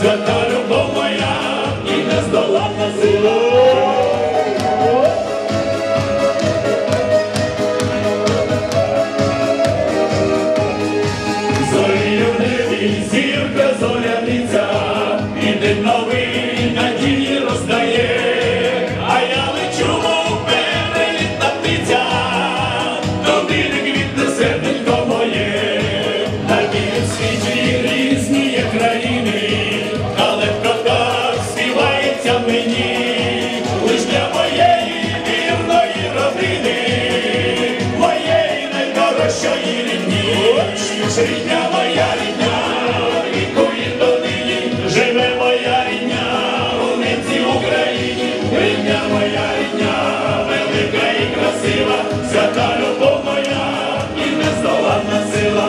свята любов рідня моя рідня, вікує донині, живе моя рідня, у ненці Україні, рідня моя рідня, велика і красива, свята любов моя і нездоланна сила.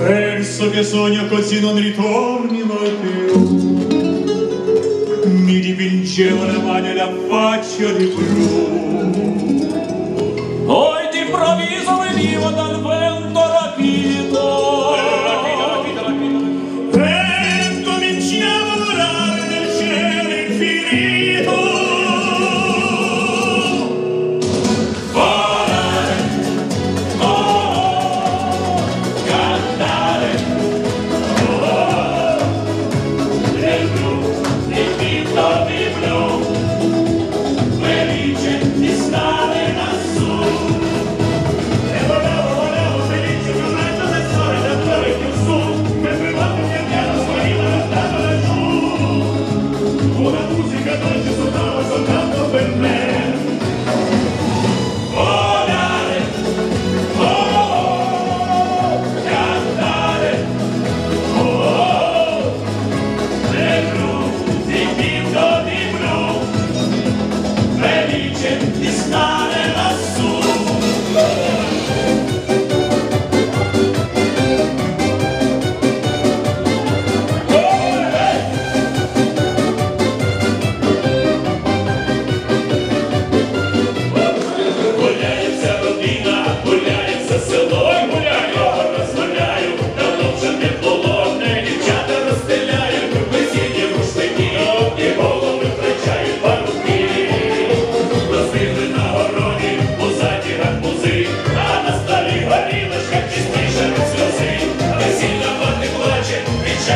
Verso sogno così non ritornino più mi dipingeva le mani e la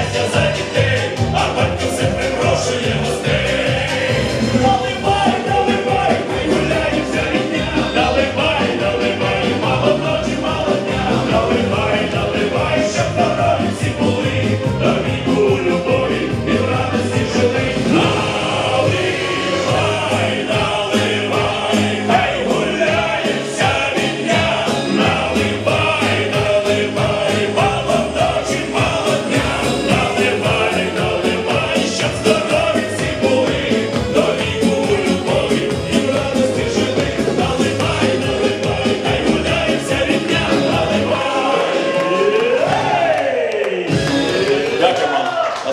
Just a second.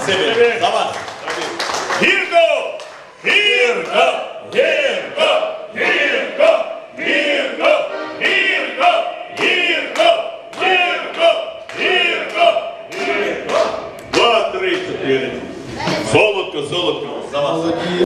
Спасибо. За вас. Гірко! Гірко! Гірко! Гірко! Гірко! Гірко! Гірко! Гірко! Гірко! Гірко! Два, три, чотири. Солодко, золото, За вас.